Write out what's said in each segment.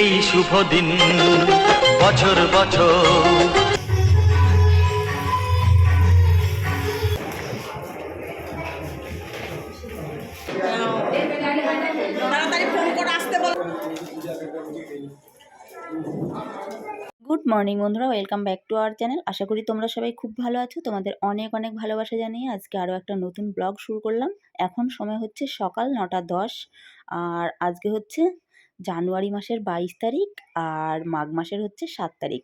এই শুভ দিন। বছর বছর। গুড মর্নিং বন্ধুরা, welcome back to our channel. আশা করি তোমরা সবাই খুব ভালো আছো। তোমাদের অনেক অনেক ভালোবাসা জানিয়ে আজকে আরও একটা নতুন ব্লগ শুরু করলাম। এখন সময় হচ্ছে সকাল নটা দশ, আর আজকে হচ্ছে জানুয়ারি মাসের বাইশ তারিখ আর মাঘ মাসের হচ্ছে সাত তারিখ।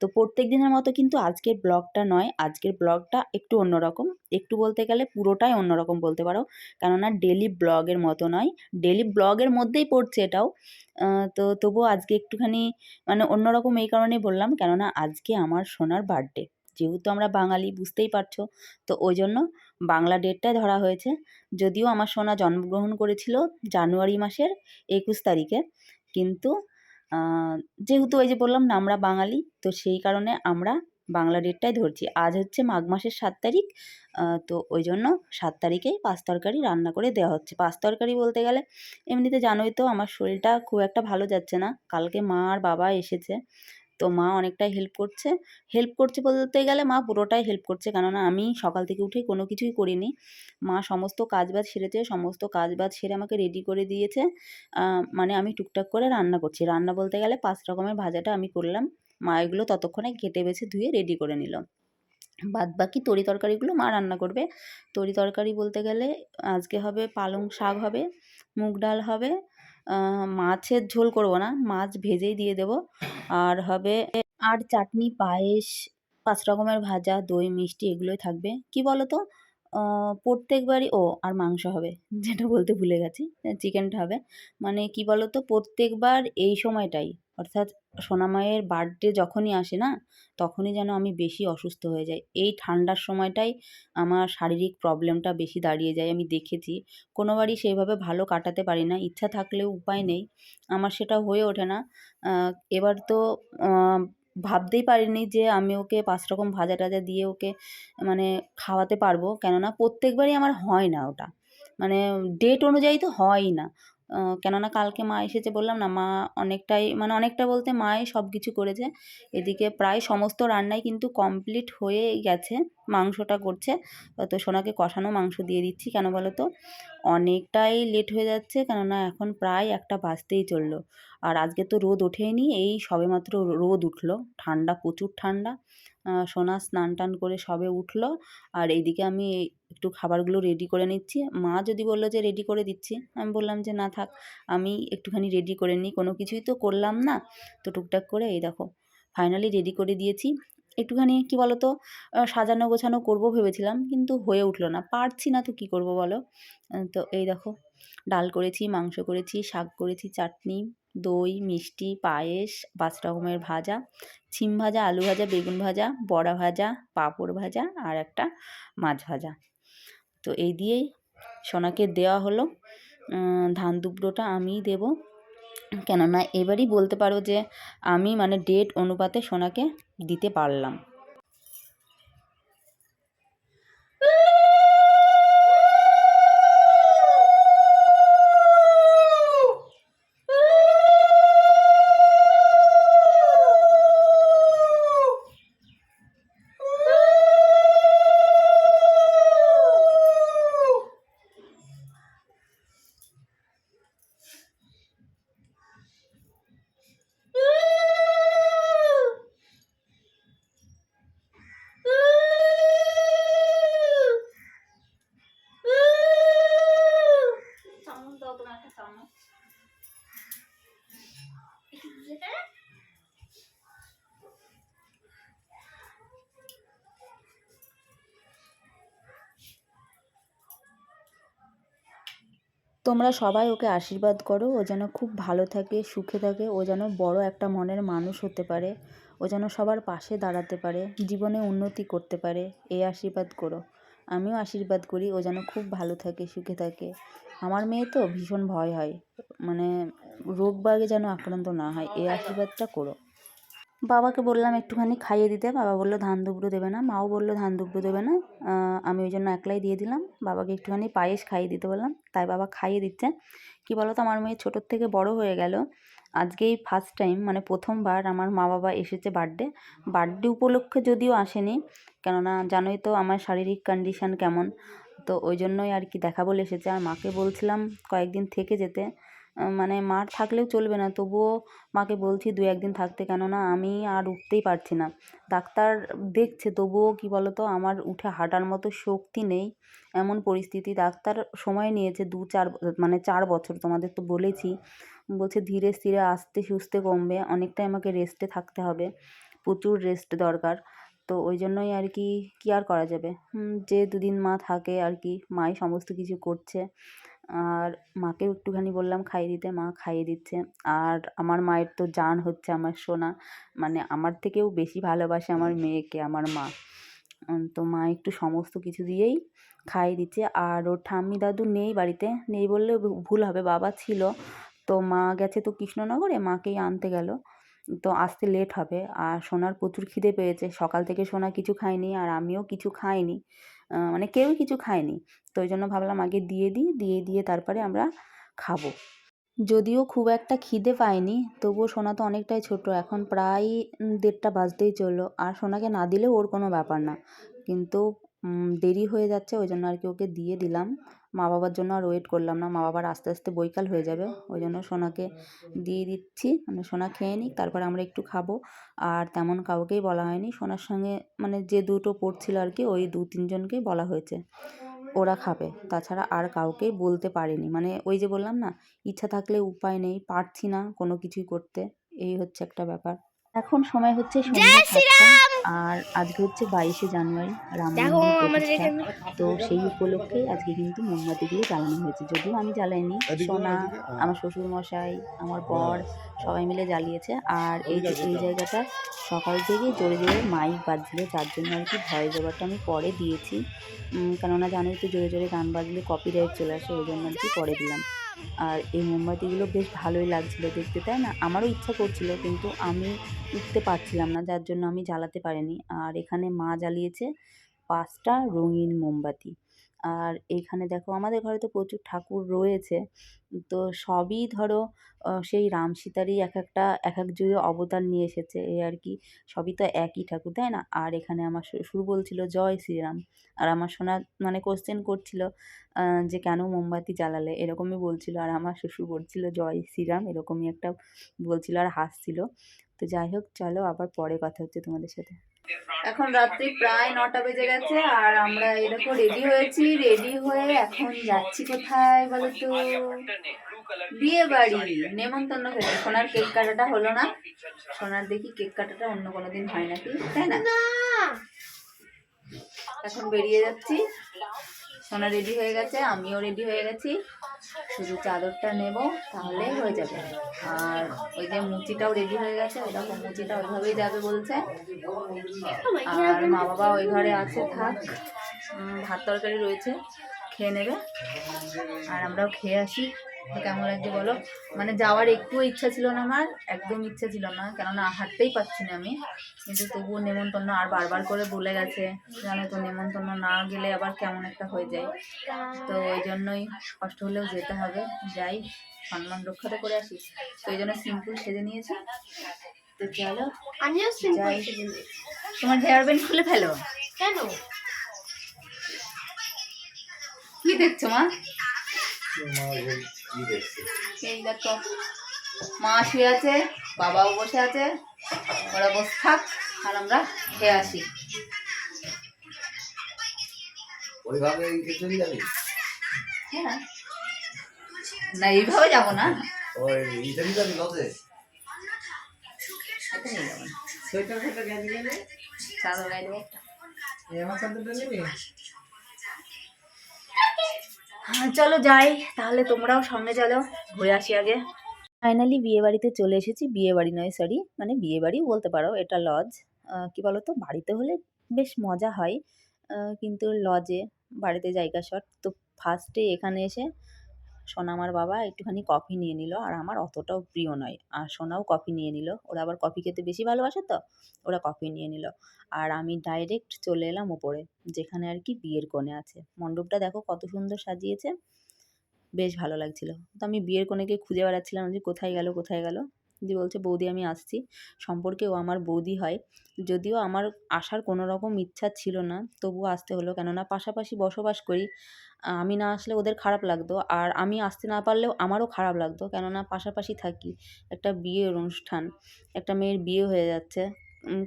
তো প্রত্যেক দিনের মতো কিন্তু আজকের ব্লগটা নয়, আজকের ব্লগটা একটু অন্যরকম। একটু বলতে গেলে পুরোটাই অন্যরকম বলতে পারো। কেননা ডেলি ব্লগের মতো নয় ডেলি ব্লগের মধ্যেই পড়ছে এটাও। তো তবুও আজকে একটুখানি মানে অন্যরকম এই কারণেই বললাম, কেননা আজকে আমার সোনার বার্থডে যেহেতু আমরা বাঙালি, বুঝতেই পারছ? তো ওই জন্য বাংলা ডেটটাই ধরা হয়েছে। যদিও আমার সোনা জন্মগ্রহণ করেছিল জানুয়ারি মাসের একুশ তারিখে, কিন্তু যেহেতু ওই যে বললাম না আমরা বাঙালি, তো সেই কারণে আমরা বাংলা ডেটটাই ধরছি। আজ হচ্ছে মাঘ মাসের সাত তারিখ তো ওই জন্য সাত তারিখেই পাঁচ তরকারি রান্না করে দেওয়া হচ্ছে। পাঁচ তরকারি বলতে গেলে, এমনিতে জানোই তো আমার শরীরটা খুব একটা ভালো যাচ্ছে না। কালকে মা আর বাবা এসেছে তো মা অনেকটাই হেল্প করছে। হেল্প করছে বলতে গেলে মা পুরোটাই হেল্প করছে। কেননা আমি সকাল থেকে উঠে কোনো কিছুই করিনি। মা সমস্ত কাজবাজ সেরেছে সমস্ত কাজবাজ সেরে আমাকে রেডি করে দিয়েছে। মানে আমি টুকটাক করে রান্না করছি। রান্না বলতে গেলে পাঁচ রকমের ভাজাটা আমি করলাম। মা এগুলো ততক্ষণে কেটে বেছে ধুয়ে রেডি করে নিল। বাদ বাকি তরি তরকারিগুলো মা রান্না করবে। তরি তরকারি বলতে গেলে আজকে হবে পালং শাক হবে, মুগ ডাল হবে মাছের ঝোল করব না, মাছ ভেজেই দিয়ে দেব। আর হবে আর চাটনি, পায়েস, পাঁচ রকমের ভাজা, দই, মিষ্টি এগুলোই থাকবে। কি বলো তো প্রত্যেকবারই, ও, আর মাংস হবে, যেটা বলতে ভুলে গেছি, চিকেনটা হবে। মানে কি বলো তো প্রত্যেকবার এই সময়টাই, অর্থাৎ সোনামায়ের বার্থডে যখনই আসে না, তখনই যেন আমি বেশি অসুস্থ হয়ে যাই। এই ঠান্ডার সময়টাই আমার শারীরিক প্রবলেমটা বেশি দাঁড়িয়ে যায়, আমি দেখেছি। কোনোবারই সেইভাবে ভালো কাটাতে পারি না, ইচ্ছা থাকলেও উপায় নেই, আমার সেটা হয়ে ওঠে না। এবার তো ভাবতেই পারিনি যে আমি ওকে পাঁচ রকম ভাজা টাজা দিয়ে ওকে মানে খাওয়াতে পারব। কেননা প্রত্যেকবারই আমার হয় না ওটা। মানে ডেট অনুযায়ী তো হয়ই না। কেননা কালকে মা এসেছে বললাম না, মা অনেকটাই মানে অনেকটা বলতে মাই সব কিছু করেছে। এদিকে প্রায় সমস্ত রান্নাই কিন্তু কমপ্লিট হয়ে গেছে, মাংসটা করছে। তো সোনাকে কষানো মাংস দিয়ে দিচ্ছি, কেন বলো তো অনেকটাই লেট হয়ে যাচ্ছে, কেননা এখন প্রায় একটা বাজতেই চলল। আর আজকে তো রোদ ওঠেনি, এই সবেমাত্র রোদ উঠল, ঠান্ডা, প্রচুর ঠান্ডা। সোনা স্নান টান করে সবে উঠল, আর এইদিকে আমি একটু খাবারগুলো রেডি করে নিচ্ছি। মা যদি বলল যে রেডি করে দিচ্ছি, আমি বললাম যে না থাক, আমি একটুখানি রেডি করে নিই। কোনো কিছুই তো করলাম না। তো টুকটাক করে এই দেখো ফাইনালি রেডি করে দিয়েছি। একটুখানি কি বলো তো সাজানো গোছানো করব ভেবেছিলাম, কিন্তু হয়ে উঠল না। পারছি না তো কি করব বলো? তো এই দেখো, ডাল করেছি, মাংস করেছি, শাক করেছি, চাটনি, দই, মিষ্টি, পায়েস, পাঁচ রকমের ভাজা, ছিম ভাজা, আলু ভাজা, বেগুন ভাজা, বড়া ভাজা, পাঁপড় ভাজা, আর একটা মাছ ভাজা। তো এই দিয়েই সোনাকে দেওয়া হলো। ধান দুবড়োটা আমিই দেব। কেননা এবারই বলতে পারো যে আমি মানে ডেট অনুপাতে সোনাকে দিতে পারলাম। তোমরা সবাই ওকে আশীর্বাদ করো, ও যেন খুব ভালো থাকে, সুখে থাকে, ও যেন বড় একটা মনের মানুষ হতে পারে, ও যেন সবার পাশে দাঁড়াতে পারে, জীবনে উন্নতি করতে পারে এই আশীর্বাদ করো। আমিও আশীর্বাদ করি, ও যেন খুব ভালো থাকে, সুখে থাকে। আমার মেয়ে তো ভীষণ ভয় হয় মানে রোগ বাগে যেন আক্রান্ত না হয় এই আশীর্বাদটা করো। বাবাকে বললাম একটুখানি খাইয়ে দিতে। বাবা বলল, ধান দুব্রো দেবে না। মাও বলল, ধান দুব্রো দেবে না। আমি ওই জন্য একলাই দিয়ে দিলাম। বাবাকে একটুখানি পায়েস খাইয়ে দিতে বললাম, তাই বাবা খাইয়ে দিচ্ছে। কি বলো তো আমার মেয়ে ছোটোর থেকে বড় হয়ে গেল। আজকেই ফার্স্ট টাইম মানে প্রথমবার আমার মা বাবা এসেছে বার্থডে বার্থডে উপলক্ষে যদিও আসেনি, কেননা জানোই তো আমার শারীরিক কন্ডিশন কেমন। তো ওই জন্যই আর কি দেখা বলে এসেছে। আর মাকে বলছিলাম কয়েকদিন থেকে যেতে। মানে মার থাকলেও চলবে না। তবুও মাকে বলছি দু একদিন থাকতে কেননা আমি আর উঠতেই পারছি না। ডাক্তার দেখছে, তবুও কি বলতো, আমার উঠে হাঁটার মতো শক্তি নেই এমন পরিস্থিতি। ডাক্তার সময় নিয়েছে দু চার মানে চার বছর, তোমাদের তো বলেছি। বলছে, ধীরে স্থিরে আস্তে সুস্থে কমবে, অনেকটাই আমাকে রেস্টে থাকতে হবে। প্রচুর রেস্ট দরকার। তো ওই জন্যই আর কি, কী আর করা যাবে? যে দুদিন মা থাকে আর কি, মাই সমস্ত কিছু করছে। আর মাকেও একটুখানি বললাম, খাইয়ে দিতে, মা খাইয়ে দিচ্ছে। আর আমার মায়ের তো জান হচ্ছে আমার সোনা। মানে আমার থেকেও বেশি ভালোবাসে আমার মেয়েকে, আমার মা। তো মা একটু সমস্ত কিছু দিয়েই খাইয়ে দিচ্ছে। আর ওর ঠাম্মি দাদু নেই বাড়িতে, নেই বললে ভুল হবে, বাবা ছিল। তো মা গেছে তো কৃষ্ণনগরে, মাকেই আনতে গেল। তো আসতে লেট হবে। আর সোনার প্রচুর খিদে পেয়েছে। সকাল থেকে সোনা কিছু খায়নি, আর আমিও কিছু খাইনি। মানে কেউই কিছু খায়নি। তো ওই জন্য ভাবলাম আগে দিয়ে দিই, দিয়ে দিয়ে তারপরে আমরা খাব। যদিও খুব একটা খিদে পায়নি, তবুও সোনা তো অনেকটাই ছোট, এখন প্রায় দেড়টা বাজতেই চলল। আর সোনাকে না দিলে ওর কোনো ব্যাপার না। কিন্তু দেরি হয়ে যাচ্ছে, ওই জন্য আর কি ওকে দিয়ে দিলাম। মা বাবার জন্য আর ওয়েট করলাম না, মা বাবার আস্তে আস্তে বৈকাল হয়ে যাবে, ওই জন্য সোনাকে দিয়ে দিচ্ছি মানে সোনা খেয়ে নিক, তারপর আমরা একটু খাব। আর তেমন কাউকেই বলা হয়নি, সোনার সঙ্গে মানে যে দুটো পড়ছিল আর কি, ওই দু তিনজনকেই বলা হয়েছে, ওরা খাবে। তাছাড়া আর কাউকেই বলতে পারিনি মানে ওই যে বললাম না, ইচ্ছা থাকলে উপায় নেই, পারছি না কোনো কিছুই করতে, এই হচ্ছে একটা ব্যাপার। এখন সময় হচ্ছে সন্ধ্যা সাতটা আর আজকে হচ্ছে বাইশে জানুয়ারি রাম তো সেই উপলক্ষে আজকে কিন্তু মোমবাতিগুলো জ্বালানো হয়েছে। যদিও আমি জ্বালাইনি সোনা আমার শ্বশুর মশাই আমার বর সবাই মিলে জ্বালিয়েছে। আর এই যে এই জায়গাটা সকাল থেকে জোরে জোরে মাইক বাজছিল যার জন্য আর কি ভয় ওভারটা আমি পরে দিয়েছি। কেননা জানোই তো জোরে জোরে গান বাজলে কপিরাইট চলে আসে ওই জন্য আর কি পরে দিলাম। আর এই মোমবাতিগুলো বেশ ভালোই লাগছিল দেখতে, তাই না? আমারও ইচ্ছা করছিল, কিন্তু আমি উঠতে পারছিলাম না, যার জন্য আমি জ্বালাতে পারিনি। আর এখানে মা জ্বালিয়েছে পাঁচটা রঙিন মোমবাতি। আর এখানে দেখো আমাদের ঘরে তো প্রচুর ঠাকুর রয়েছে। তো সবই ধরো সেই রাম সীতারই এক একটা, এক এক যুগে অবতার নিয়ে এসেছে। এই আর কি, সবই তো একই ঠাকুর, তাই না? আর এখানে আমার শুরু বলছিল, জয় শ্রীরাম। আর আমার সোনা মানে কোশ্চেন করছিল যে কেন মোমবাতি জ্বালালে? এরকমই বলছিল। আর আমার শ্বশুর বলছিল, জয় শ্রীরাম। এরকমই একটা বলছিল আর হাসছিল। তো যাই হোক, চলো আবার পরে কথা হচ্ছে তোমাদের সাথে। এখন রাত্রি প্রায় নটা বেজে গেছে আর আমরা এরকম রেডি হয়েছি রেডি হয়ে এখন যাচ্ছি কোথায় বলো তো বিয়ে বাড়ি নেমন্তন্ন খেতে সোনার কেক কাটাটা হলো না। সোনার দেখি কেক কাটাটা অন্য কোনো দিন হয় নাকি তাই না? এখন বেরিয়ে যাচ্ছি। সোনা রেডি হয়ে গেছে আমিও রেডি হয়ে গেছি। শুধু চাদরটা নেব, তাহলে হয়ে যাবে। আর ওই যে মুচিটাও রেডি হয়ে গেছে দেখো মুচিটা ওইভাবেই যাবে বলছে। আর মা বাবা ওই ঘরে আছে, থাক। ভাত তরকারি রয়েছে, খেয়ে নেবে। আর আমরাও খেয়ে আসি। কেমন লাগছে বলো? মানে যাওয়ার একটু ইচ্ছা ছিল না আমার একদম ইচ্ছা ছিল না কেননা হাঁটতেই পারছি না আমি। কিন্তু তবুও নেমন্তন্ন আর বারবার করে বলে গেছে জানো তো নেমন্তন্ন না গেলে আবার কেমন একটা হয়ে যায়। তো ওই জন্যই কষ্ট হলেও যেতে হবে। যাই সম্মান রক্ষাতে করে আসি। তো ওই জন্য সিম্পল সেজে নিয়েছি। তো চলো আমিও সিম্পল তোমার হেয়ার ব্যান্ড খুলে ফেলো। কেন? কি দেখছ মা? এই দেখো মা শুয়ে আছে বাবাও বসে আছে ওরা বসে থাক আর আমরা খেয়ে আসি। ওইভাবে চলে যাবি? হ্যাঁ। না এইভাবে যাব না। ওই ইটালি যাবি লজে সোয়েটার ফোটা গায়ে দিলে চাদর গায়ে দেবো একটা। এই আমার চাদরটা নেবে? চলো যাই, তাহলে তোমরাও সঙ্গে চলো, ঘুরে আসি আগে। ফাইনালি বিয়ে বাড়িতে চলে এসেছি। বিয়ে বাড়ি নয় সরি মানে বিয়ে বাড়ি বলতে পারো, এটা লজ কি তো বাড়িতে হলে বেশ মজা হয়। কিন্তু লজে বাড়িতে জায়গা শর্ট তো ফার্স্টে এখানে এসে সোনা আমার বাবা একটুখানি কফি নিয়ে নিল। আর আমার অতটাও প্রিয় নয়। আর সোনাও কফি নিয়ে নিল। ওরা আবার কফি খেতে বেশি ভালোবাসে তো, ওরা কফি নিয়ে নিল। আর আমি ডাইরেক্ট চলে এলাম ওপরে, যেখানে আর কি বিয়ের কোণে আছে। মণ্ডপটা দেখো কত সুন্দর সাজিয়েছে। বেশ ভালো লাগছিল। তো আমি বিয়ের কোণেকে খুঁজে বেড়াচ্ছিলাম যে কোথায় গেল কোথায় গেল। দিয়ে বলছে, বৌদি, আমি আসছি। সম্পর্কে ও আমার বৌদি হয়। যদিও আমার আসার কোনো রকম ইচ্ছা ছিল না, তবুও আসতে হলো। কেননা পাশাপাশি বসবাস করি, আমি না আসলে ওদের খারাপ লাগতো। আর আমি আসতে না পারলেও আমারও খারাপ লাগতো। কেননা পাশাপাশি থাকি, একটা বিয়ের অনুষ্ঠান, একটা মেয়ের বিয়ে হয়ে যাচ্ছে।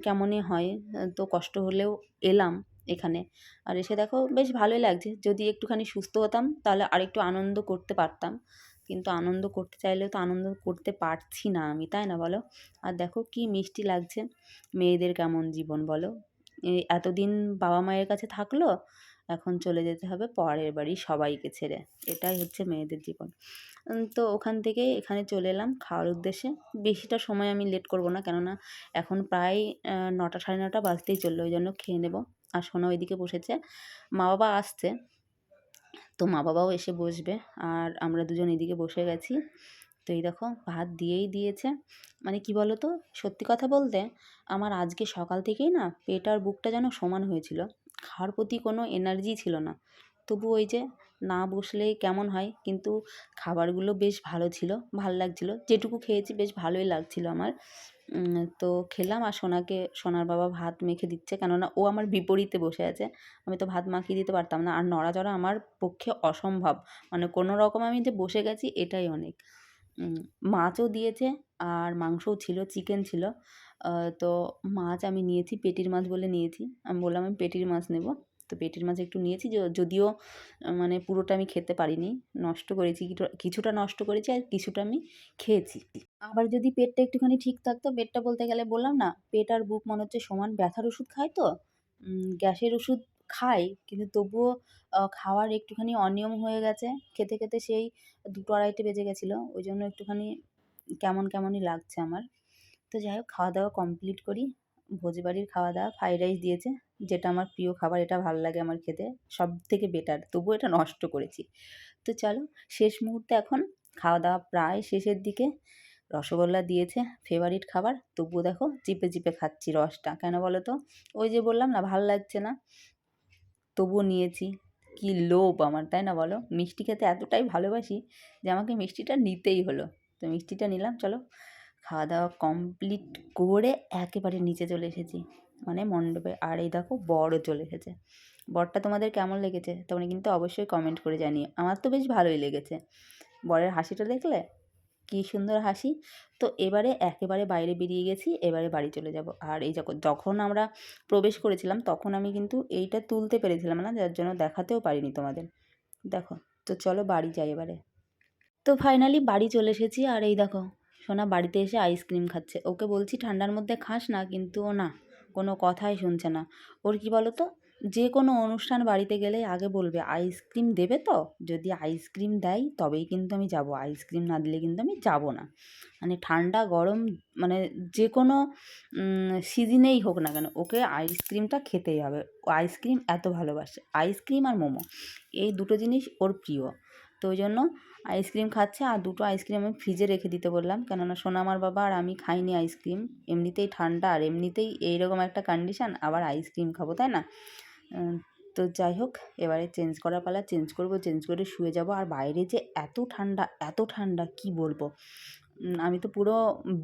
কেমনই হয়? তো কষ্ট হলেও এলাম এখানে। আর এসে দেখো, বেশ ভালোই লাগছে। যদি একটুখানি সুস্থ হতাম, তাহলে আরেকটু আনন্দ করতে পারতাম। কিন্তু আনন্দ করতে চাইলেও তো আনন্দ করতে পারছি না আমি, তাই না বলো? আর দেখো কি মিষ্টি লাগছে। মেয়েদের কেমন জীবন বলো? এতদিন বাবা মায়ের কাছে থাকল, এখন চলে যেতে হবে পরের বাড়ি সবাইকে ছেড়ে। এটাই হচ্ছে মেয়েদের জীবন। তো ওখান থেকে এখানে চলে এলাম খাওয়ার উদ্দেশ্যে। বেশিটা সময় আমি লেট করব না, কেননা এখন প্রায় নটা সাড়ে নটা বাজতেই চলল, ওই জন্য খেয়ে নেব। আর সোনা ওইদিকে বসেছে। মা বাবা আসছে। তো মা বাবাও এসে বসবে। আর আমরা দুজন এদিকে বসে গেছি। তো এই দেখো, ভাত দিয়েই দিয়েছে। মানে কি বলো তো সত্যি কথা বলতে, আমার আজকে সকাল থেকেই না পেট আর বুকটা যেন সমান হয়েছিল। খাওয়ার প্রতি কোনো এনার্জি ছিল না। তবু ওই যে না বসলেই কেমন হয়, কিন্তু খাবারগুলো বেশ ভালো ছিল, ভালো লাগছিল। যেটুকু খেয়েছি বেশ ভালোই লাগছিল আমার। তো খেলাম আর সোনাকে, সোনার বাবা ভাত মেখে দিচ্ছে। কেননা ও আমার বিপরীতে বসে আছে। আমি তো ভাত মাখিয়ে দিতে পারতাম না। আর নড়াচড়া আমার পক্ষে অসম্ভব। মানে কোনো রকম আমি যে বসে গেছি, এটাই অনেক। মাছও দিয়েছে আর মাংসও ছিল, চিকেন ছিল। তো মাছ আমি নিয়েছি, পেটির মাছ বলে নিয়েছি। আমি বললাম আমি পেটির মাছ নেব। তো পেটির মাছ একটু নিয়েছি যদিও মানে পুরোটা আমি খেতে পারিনি, নষ্ট করেছি কিছুটা নষ্ট করেছি আর কিছুটা আমি খেয়েছি। আবার যদি পেটটা একটুখানি ঠিক থাকতো, পেটটা বলতে গেলে বললাম না, পেট আর বুক মনে হচ্ছে সমান, ব্যথার ওষুধ খায় তো গ্যাসের ওষুধ খাই, কিন্তু তবুও খাওয়ার একটুখানি অনিয়ম হয়ে গেছে, খেতে খেতে সেই দুটো আড়াইটে বেজে গেছিল, ওই জন্য একটুখানি কেমন কেমনই লাগছে আমার। তো যাই হোক, খাওয়া দাওয়া কমপ্লিট করি ভোজবাড়ির খাওয়া দাওয়া ফ্রাইড রাইস দিয়েছে। যেটা আমার প্রিয় খাবার, এটা ভালো লাগে আমার খেতে সব থেকে বেটার তবুও এটা নষ্ট করেছি। তো চলো, শেষ মুহূর্তে এখন খাওয়া দাওয়া প্রায় শেষের দিকে। রসগোল্লা দিয়েছে ফেভারিট খাবার। তবুও দেখো, চিপে চিপে খাচ্ছি রসটা। কেন বলো তো ওই যে বললাম না, ভালো লাগছে না। তবুও নিয়েছি। কি লোভ আমার, তাই না বলো? মিষ্টি খেতে এতটাই ভালোবাসি যে আমাকে মিষ্টিটা নিতেই হলো। তো মিষ্টিটা নিলাম, চলো। খাওয়া দাওয়া কমপ্লিট করে একেবারে নিচে চলে এসেছি। মানে মণ্ডপে। আর এই দেখো বরও চলে এসেছে। বরটা তোমাদের কেমন লেগেছে? তোমরা কিন্তু অবশ্যই কমেন্ট করে জানিও। আমার তো বেশ ভালোই লেগেছে। বরের হাসিটা দেখলে? কী সুন্দর হাসি। তো এবারে একেবারে বাইরে বেরিয়ে গেছি, এবারে বাড়ি চলে যাব। আর এই যখন যখন আমরা প্রবেশ করেছিলাম, তখন আমি কিন্তু এইটা তুলতে পেরেছিলাম না, যার জন্য দেখাতেও পারিনি তোমাদের। দেখো, তো চলো বাড়ি যাই এবারে। তো ফাইনালি বাড়ি চলে এসেছি, আর এই দেখো, সোনা বাড়িতে এসে আইসক্রিম খাচ্ছে। ওকে বলছি ঠান্ডার মধ্যে খাস না, কিন্তু ও না। কোনো কথাই শুনছে না। ওর কি বলো তো যে কোনো অনুষ্ঠান বাড়িতে গেলে আগে বলবে আইসক্রিম দেবে তো? যদি আইসক্রিম দেয়, তবেই কিন্তু আমি যাব। আইসক্রিম না দিলে কিন্তু আমি যাব না। মানে ঠান্ডা, গরম মানে যে কোনো সিজনেই হোক না কেন, ওকে আইসক্রিমটা খেতেই হবে। ও আইসক্রিম এত ভালোবাসে। আইসক্রিম আর মোমো, এই দুটো জিনিস ওর প্রিয়। তো ওই জন্য আইসক্রিম খাচ্ছে আর দুটো আইসক্রিম আমি ফ্রিজে রেখে দিতে বললাম। কেননা সোনা আমার বাবা আর আমি খাইনি আইসক্রিম। এমনিতেই ঠান্ডা আর এমনিতেই এইরকম একটা কন্ডিশান আবার আইসক্রিম খাব, তাই না? তো যাই হোক, এবারে চেঞ্জ করার পালা চেঞ্জ করব চেঞ্জ করে শুয়ে যাব। আর বাইরে যে এত ঠান্ডা এত ঠান্ডা, কি বলব? আমি তো পুরো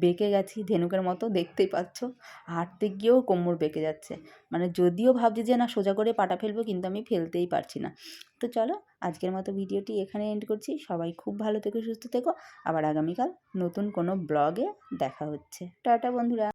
বেঁকে গেছি, ধেনুকের মতো, দেখতেই পাচ্ছ। হাঁটতে গিয়েও কোমর বেঁকে যাচ্ছে। মানে যদিও ভাবছি যে, না, সোজা করে পাটা ফেলব, কিন্তু আমি ফেলতেই পারছি না। তো চলো, আজকের মতো ভিডিওটি এখানে এন্ড করছি। সবাই খুব ভালো থেকো, সুস্থ থেকো। আবার আগামীকাল নতুন কোনো ব্লগে দেখা হচ্ছে। টাটা, বন্ধুরা।